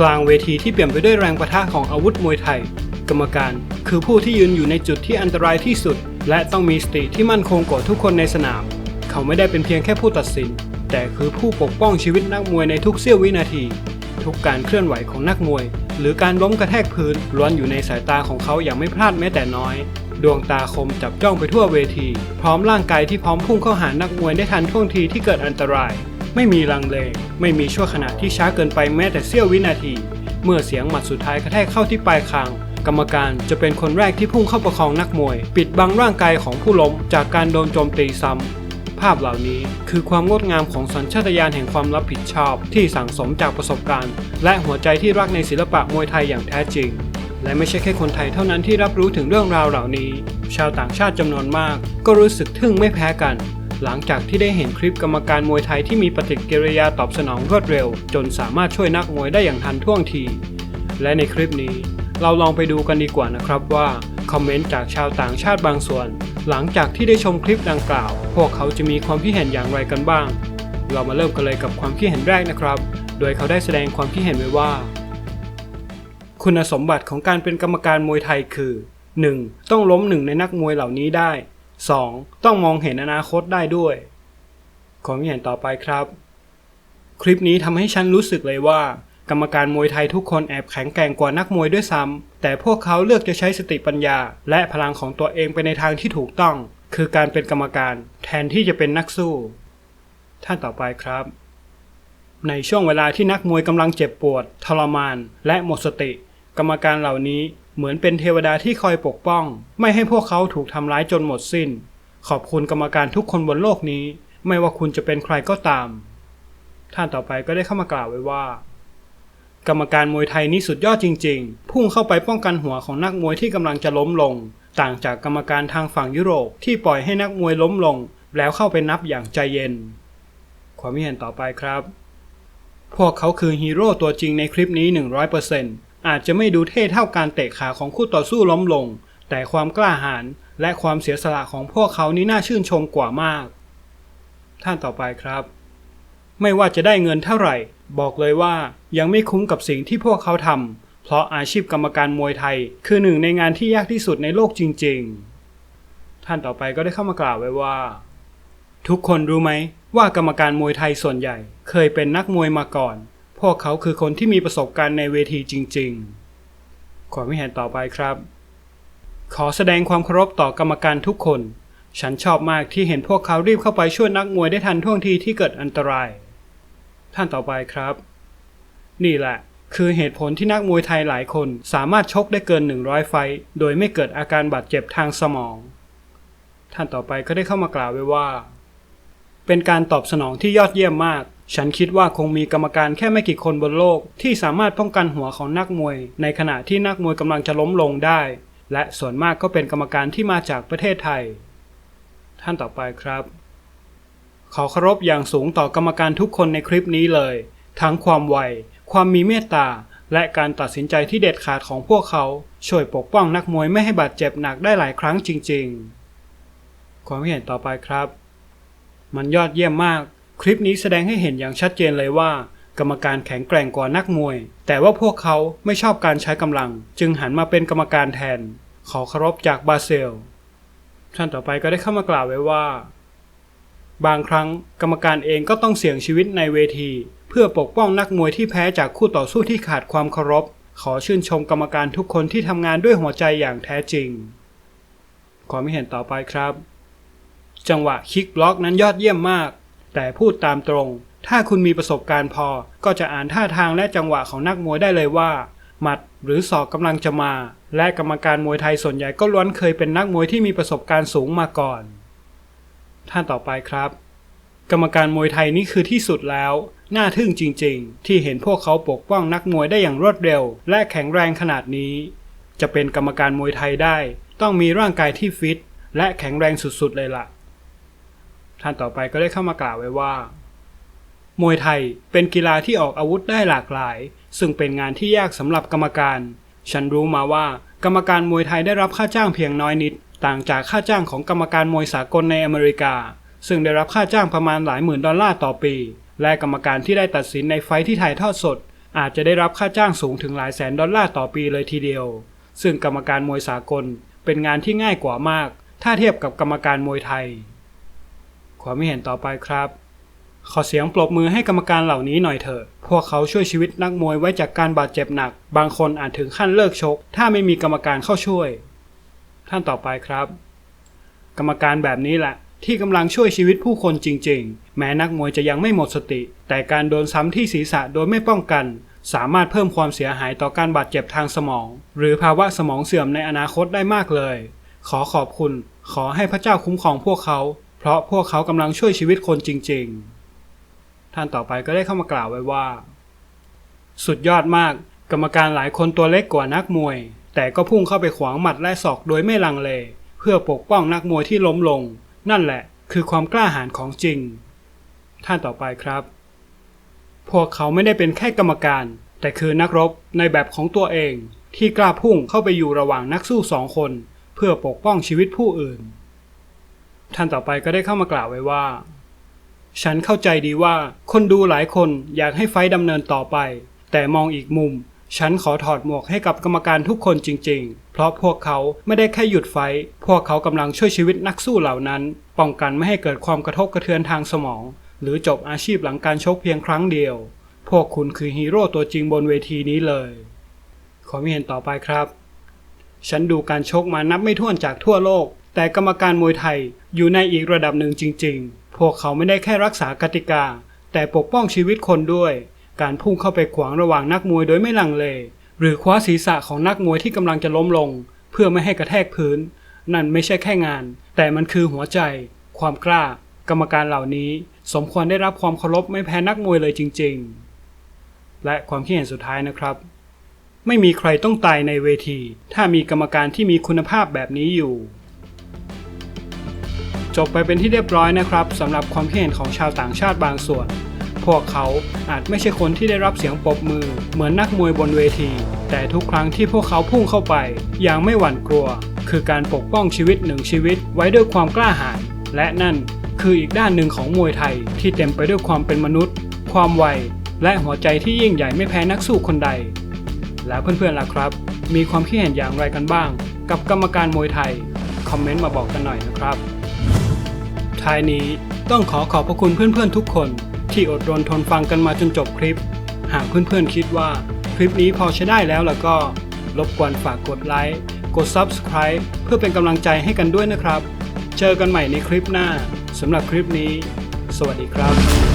กลางเวทีที่เปลี่ยนไปด้วยแรงประทะของอาวุธมวยไทย กรรมการ คือผู้ที่ยืนอยู่ในจุดที่อันตรายที่สุด และต้องมีสติที่มั่นคงกว่าทุกคนในสนาม เขาไม่ได้เป็นเพียงแค่ผู้ตัดสิน แต่คือผู้ปกป้องชีวิตนักมวยในทุกเสี้ยววินาที ทุกการเคลื่อนไหวของนักมวย หรือการล้มกระแทกพื้นล้วนอยู่ในสายตาของเขาอย่างไม่พลาดแม้แต่น้อย ดวงตาคมจับจ้องไปทั่วเวที พร้อมร่างกายที่พร้อมพุ่งเข้าหานักมวยได้ทันท่วงทีที่เกิดอันตราย ไม่มีลังเล ไม่มีชั่วขณะที่ช้าเกินไปแม้แต่เสี้ยววินาที เมื่อเสียงหมัดสุดท้ายกระแทกเข้าที่ปลายคาง กรรมการจะเป็นคนแรกที่พุ่งเข้าประคองนักมวย ปิดบังร่างกายของผู้ล้มจากการโดนโจมตีซ้ำ ภาพเหล่านี้คือความงดงามของสัญชาตญาณแห่งความรับผิดชอบ ที่สั่งสมจากประสบการณ์ และหัวใจที่รักในศิลปะมวยไทยอย่างแท้จริงและไม่ใช่แค่คนไทยเท่านั้นที่รับรู้ถึงเรื่องราวเหล่านี้ ชาวต่างชาติจำนวนมากก็รู้สึกทึ่งไม่แพ้กัน หลังจากที่ได้เห็นคลิปกรรมการมวยไทยที่มีปฏิกิริยาตอบสนองรวดเร็ว จนสามารถช่วยนักมวยได้อย่างทันท่วงที และในคลิปนี้ เราลองไปดูกันดีกว่านะครับว่า คอมเมนต์จากชาวต่างชาติบางส่วน หลังจากที่ได้ชมคลิปดังกล่าว พวกเขาจะมีความคิดเห็นอย่างไรกันบ้าง เรามาเริ่มกันเลยกับความคิดเห็นแรกนะครับ โดยเขาได้แสดงความคิดเห็นไว้ว่า คุณสมบัติของการเป็นกรรมการมวยไทยคือ 1. ต้องล้มหนึ่งในนักมวยเหล่านี้ได้ 2. ต้องมองเห็นอนาคตได้ด้วย ความคิเห็นต่อไปครับ คลิปนี้ทำให้ฉันรู้สึกเลยว่า กรรมการมวยไทยทุกคนแอบแข็งแกร่งกว่านักมวยด้วยซ้ำแต่พวกเขาเลือกจะใช้สติปัญญา และพลังของตัวเองไปในทางที่ถูกต้อง คือการเป็นกรรมการ แทนที่จะเป็นนักสู้ ท่านต่อไปครับ ในช่วงเวลาที่นักมวยกำลังเจ็บปวด ทรมาน และหมดสติ กรรมการเหล่านี้ เหมือนเป็นเทวดาที่คอยปกป้อง ไม่ให้พวกเขาถูกทำร้ายจนหมดสิ้น ขอบคุณกรรมการทุกคนบนโลกนี้ ไม่ว่าคุณจะเป็นใครก็ตาม ท่านต่อไปก็ได้เข้ามากล่าวไว้ว่า กรรมการมวยไทยนี่สุดยอดจริง ๆ พุ่งเข้าไปป้องกันหัวของนักมวยที่กำลังจะล้มลง ต่างจากกรรมการทางฝั่งยุโรปที่ปล่อยให้นักมวยล้มลง แล้วเข้าไปนับอย่างใจเย็น ความเห็นต่อไปครับ พวกเขาคือฮีโร่ตัวจริงในคลิปนี้100% อาจจะไม่ดูเท่เท่าการเตะขาของคู่ต่อสู้ล้มลง แต่ความกล้าหาญและความเสียสละของพวกเขานี้น่าชื่นชมกว่ามาก ท่านต่อไปครับ ไม่ว่าจะได้เงินเท่าไหร่ บอกเลยว่ายังไม่คุ้มกับสิ่งที่พวกเขาทำเพราะอาชีพกรรมการมวยไทย คือหนึ่งในงานที่ยากที่สุดในโลกจริง ๆ ท่านต่อไปก็ได้เข้ามากล่าวไว้ว่า ทุกคนรู้ไหมว่ากรรมการมวยไทยส่วนใหญ่ เคยเป็นนักมวยมาก่อน พวกเขาคือคนที่มีประสบการณ์ในเวทีจริงๆ ความคิดเห็นต่อไปครับ ขอแสดงความเคารพต่อกรรมการทุกคน ฉันชอบมากที่เห็นพวกเขารีบเข้าไปช่วยนักมวยได้ทันท่วงทีที่เกิดอันตราย ท่านต่อไปครับ นี่แหละ คือเหตุผลที่นักมวยไทยหลายคนสามารถชกได้เกิน 100 ไฟ โดยไม่เกิดอาการบาดเจ็บทางสมอง ท่านต่อไปก็ได้เข้ามากล่าวไว้ว่า เป็นการตอบสนองที่ยอดเยี่ยมมาก ฉันคิดว่าคงมีกรรมการแค่ไม่กี่คนบนโลก ที่สามารถป้องกันหัวของนักมวย ในขณะที่นักมวยกำลังจะล้มลงได้ และส่วนมากก็เป็นกรรมการที่มาจากประเทศไทย ท่านต่อไปครับ ขอเคารพอย่างสูงต่อกรรมการทุกคนในคลิปนี้เลย ทั้งความไว ความมีเมตตา และการตัดสินใจที่เด็ดขาดของพวกเขา ช่วยปกป้องนักมวยไม่ให้บาดเจ็บหนักได้หลายครั้งจริง ๆ ความเห็นต่อไปครับ มันยอดเยี่ยมมาก คลิปนี้แสดงให้เห็นอย่างชัดเจนเลยว่า กรรมการแข็งแกร่งกว่านักมวย แต่ว่าพวกเขาไม่ชอบการใช้กำลัง จึงหันมาเป็นกรรมการแทน ขอเคารพจากบาเซล ท่านต่อไปก็ได้เข้ามากล่าวไว้ว่า บางครั้งกรรมการเองก็ต้องเสี่ยงชีวิตในเวที เพื่อปกป้องนักมวยที่แพ้จากคู่ต่อสู้ที่ขาดความเคารพ ขอชื่นชมกรรมการทุกคนที่ทำงานด้วยหัวใจอย่างแท้จริงความคิเห็นต่อไปครับ จังหวะคิกบล็อกนั้นยอดเยี่ยมมาก แต่พูดตามตรง ถ้าคุณมีประสบการณ์พอ ก็จะอ่านท่าทางและจังหวะของนักมวยได้เลยว่า หมัดหรือศอกกำลังจะมา และกรรมการมวยไทยส่วนใหญ่ก็ล้วนเคยเป็นนักมวยที่มีประสบการณ์สูงมาก่อน ท่านต่อไปครับ กรรมการมวยไทยนี่คือที่สุดแล้วน่าทึ่งจริง ๆ ที่เห็นพวกเขาปกป้องนักมวยได้อย่างรวดเร็ว และแข็งแรงขนาดนี้ จะเป็นกรรมการมวยไทยได้ ต้องมีร่างกายที่ฟิตและแข็งแรงสุดๆเลยล่ะ ท่านต่อไปก็ได้เข้ามากล่าวไว้ว่า มวยไทยเป็นกีฬาที่ออกอาวุธได้หลากหลาย ซึ่งเป็นงานที่ยากสำหรับกรรมการ ฉันรู้มาว่า กรรมการมวยไทยได้รับค่าจ้างเพียงน้อยนิด ต่างจากค่าจ้างของกรรมการมวยสากลในอเมริกา ซึ่งได้รับค่าจ้างประมาณหลายหมื่นดอลลาร์ต่อปี และกรรมการที่ได้ตัดสินในไฟท์ที่ถ่ายทอดสด อาจจะได้รับค่าจ้างสูงถึงหลายแสนดอลลาร์ต่อปีเลยทีเดียว ซึ่งกรรมการมวยสากลเป็นงานที่ง่ายกว่ามาก ถ้าเทียบกับกรรมการมวยไทย ความไม่เห็นต่อไปครับ ขอเสียงปรบมือให้กรรมการเหล่านี้หน่อยเถอะ พวกเขาช่วยชีวิตนักมวยไว้จากการบาดเจ็บหนัก บางคนอาจถึงขั้นเลิกชก ถ้าไม่มีกรรมการเข้าช่วย ท่านต่อไปครับ กรรมการแบบนี้แหละที่กำลังช่วยชีวิตผู้คนจริง ๆ แม้นักมวยจะยังไม่หมดสติ แต่การโดนซ้ำที่ศีรษะโดยไม่ป้องกัน สามารถเพิ่มความเสียหายต่อการบาดเจ็บทางสมอง หรือภาวะสมองเสื่อมในอนาคตได้มากเลย ขอขอบคุณ ขอให้พระเจ้าคุ้มครองพวกเขา เพราะพวกเขากำลังช่วยชีวิตคนจริงๆ ท่านต่อไปก็ได้เข้ามากล่าวไว้ว่า สุดยอดมากกรรมการหลายคนตัวเล็กกว่านักมวย แต่ก็พุ่งเข้าไปขวางหมัดและศอกโดยไม่ลังเล เพื่อปกป้องนักมวยที่ล้มลง นั่นแหละคือความกล้าหาญของจริง ท่านต่อไปครับ พวกเขาไม่ได้เป็นแค่กรรมการ แต่คือนักรบในแบบของตัวเอง ที่กล้าพุ่งเข้าไปอยู่ระหว่างนักสู้สองคน เพื่อปกป้องชีวิตผู้อื่น ท่านต่อไปก็ได้เข้ามากล่าวไว้ว่า ฉันเข้าใจดีว่าคนดูหลายคนอยากให้ไฟดำเนินต่อไป แต่มองอีกมุม ฉันขอถอดหมวกให้กับกรรมการทุกคนจริง ๆ เพราะพวกเขาไม่ได้แค่หยุดไฟ พวกเขากำลังช่วยชีวิตนักสู้เหล่านั้น ป้องกันไม่ให้เกิดความกระทบกระเทือนทางสมอง หรือจบอาชีพหลังการชกเพียงครั้งเดียว พวกคุณคือฮีโร่ตัวจริงบนเวทีนี้เลย ขอมีเห็นต่อไปครับ ฉันดูการชกมานับไม่ถ้วนจากทั่วโลก แต่กรรมการมวยไทย อยู่ในอีกระดับหนึ่งจริง ๆ พวกเขาไม่ได้แค่รักษากติกา แต่ปกป้องชีวิตคนด้วย การพุ่งเข้าไปขวางระหว่างนักมวยโดยไม่ลังเล หรือคว้าศีรษะของนักมวยที่กำลังจะล้มลง เพื่อไม่ให้กระแทกพื้น นั่นไม่ใช่แค่งาน แต่มันคือหัวใจ ความกล้า กรรมการเหล่านี้ สมควรได้รับความเคารพไม่แพ้นักมวยเลยจริง ๆ และความคิดเห็นสุดท้ายนะครับไม่มีใครต้องตายในเวที ถ้ามีกรรมการที่มีคุณภาพแบบนี้อยู่ จบไปเป็นที่เรียบร้อยนะครับสำหรับความคิดเห็นของชาวต่างชาติบางส่วน พวกเขาอาจไม่ใช่คนที่ได้รับเสียงปรบมือ เหมือนนักมวยบนเวที แต่ทุกครั้งที่พวกเขาพุ่งเข้าไป อย่างไม่หวั่นกลัว คือการปกป้องชีวิตหนึ่งชีวิตไว้ด้วยความกล้าหาญและนั่นคืออีกด้านหนึ่งของมวยไทยที่เต็มไปด้วยความเป็นมนุษย์ ความไวและหัวใจที่ยิ่งใหญ่ไม่แพ้นักสู้คนใด แล้วเพื่อนๆล่ะครับ มีความคิดเห็นอย่างไรกันบ้าง กับกรรมการมวยไทย คอมเมนต์มาบอกกันหน่อยนะครับ ท้ายนี้ต้องขอขอบพระคุณเพื่อนๆทุกคน ที่อดรนทนฟังกันมาจนจบคลิป หากเพื่อนๆคิดว่าคลิปนี้พอใช้ได้แล้วแล้วก็รบกวนฝากกดไลค์ กด Subscribe เพื่อเป็นกำลังใจให้กันด้วยนะครับ เจอกันใหม่ในคลิปหน้าสำหรับคลิปนี้ สวัสดีครับ